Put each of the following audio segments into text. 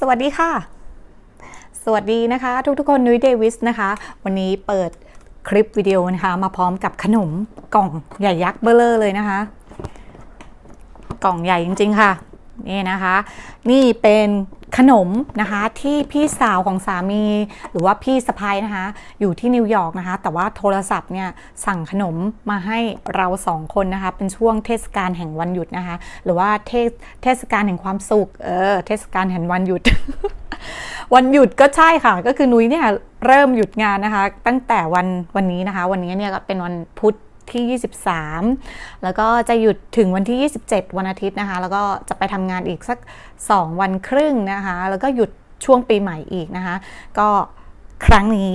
สวัสดีค่ะ สวัสดีนะคะ ทุกๆคนนุ้ยเดวิสนะคะ วันนี้เปิดคลิปวิดีโอนะคะ มาพร้อมกับขนมกล่องใหญ่ยักษ์เบ้อเลอเลยนะคะ กล่องใหญ่จริงๆค่ะ นี่นะคะ นี่เป็น ขนมนะคะที่พี่สาวของสามี หรือว่าพี่สะพ้ายนะคะ อยู่ที่นิวยอร์กนะคะ แต่ว่าโทรศัพท์เนี่ยสั่งขนมมาให้เราสองคนนะคะ เป็นช่วงเทศกาลแห่งวันหยุดนะคะ หรือว่าเทศเทศกาลแห่งความสุขเออเทศกาลแห่งวันหยุด วันหยุดก็ใช่ค่ะ ก็คือนุ้ยเนี่ยเริ่มหยุดงานนะคะ ตั้งแต่วันวันนี้นะคะ วันนี้เนี่ยก็เป็นวันพุธ ที่ 23 แล้วก็จะหยุดถึงวันที่ 27 วันอาทิตย์นะคะ แล้วก็จะไปทำงานอีกสัก 2 วันครึ่งนะคะ แล้วก็หยุดช่วงปีใหม่อีกนะคะ ก็ครั้งนี้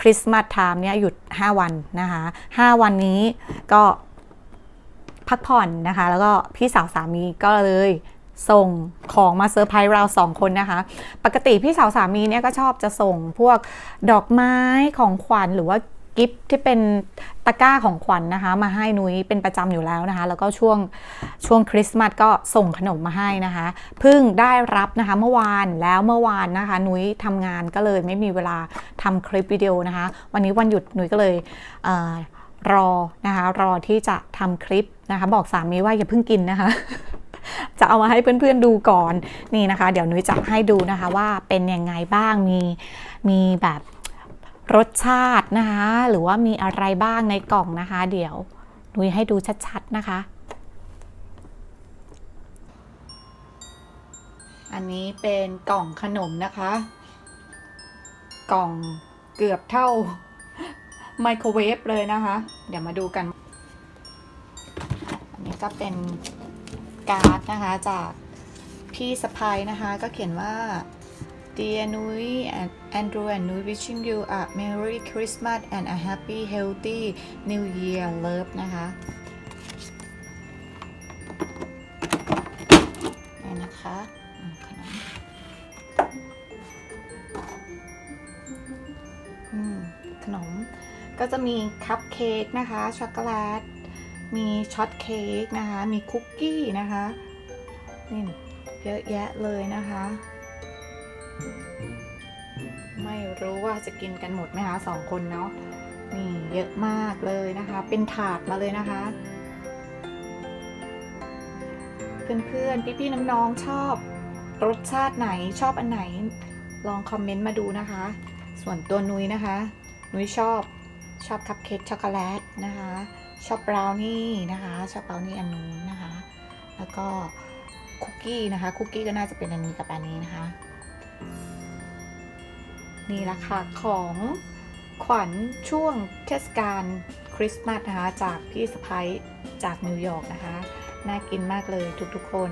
คริสต์มาสไทม์เนี่ยหยุด 5 วันนะคะ 5 วันนี้ก็พักผ่อนนะคะ แล้วก็พี่สาวสามีก็เลยส่งของมาเซอร์ไพรส์เราสองคนนะคะ ปกติพี่สาวสามีเนี่ยก็ชอบจะส่งพวกดอกไม้ของขวัญหรือว่า กิฟต์ที่เป็นตะกร้าของขวัญนนะคะ มาให้นุ้ยเป็นประจำอยู่แล้วนะคะ แล้วก็ช่วงช่วงคริสต์มาสก็ส่งขนมมาให้นะคะเพิ่งได้รับนะคะเมื่อวานแล้วเมื่อวานนะคะ นุ้ยทำงานก็เลยไม่มีเวลาทำคลิปวิดีโอนะคะ วันนี้วันหยุดนุ้ยก็เลยเออรอนะคะ รอที่จะทำคลิปนะคะ บอกสามีว่าอย่าเพิ่งกินนะคะจะเอามาให้เพื่อนๆดูก่อนนี่นะคะ เดี๋ยวนุ้ยจะให้ดูนะคะว่าเป็นยังไงบ้างมีมีแบบ รสชาตินะคะ หรือว่ามีอะไรบ้างในกล่องนะคะ เดี๋ยวนุยให้ดูชัดๆนะคะ อันนี้เป็นกล่องขนมนะคะ กล่องเกือบเท่าไมโครเวฟเลยนะคะ เดี๋ยวมาดูกัน อันนี้ก็เป็นการ์ดนะคะจากพี่สะพายนะคะ ก็เขียนว่า Dear Nui and Andrew and Nui wishing you a Merry Christmas and a Happy Healthy New Year Love นะคะนี่นะคะขนมอืมขนม ก็จะมีคัพเค้กนะคะ ช็อกโกแลต มีช็อตเค้กนะคะ มีคุกกี้นะคะ นี่เยอะแยะเลยนะคะ ไม่รู้ว่าจะกินกันหมดไหมคะสองคนเนาะนี่เยอะมากเลยนะคะ เป็นถาดมาเลยนะคะ เพื่อนๆพี่ๆน้องๆชอบรสชาติไหนชอบอันไหน ลองคอมเมนต์มาดูนะคะ ส่วนตัวนุ้ยนะคะ นุ้ยชอบชอบคัพเค้กช็อกโกแลตนะคะ ชอบบราวนี่นะคะ ชอบบราวนี่อันนู้นนะคะ แล้วก็คุกกี้นะคะ คุกกี้ก็น่าจะเป็นอันนี้กับอันนี้นะคะ นี่ละค่ะของขวัญช่วงเทศกาลคริสต์มาสนะคะจากพี่สะพ้ยจากนิวยอร์กนะคะ น่ากินมากเลยทุกๆคน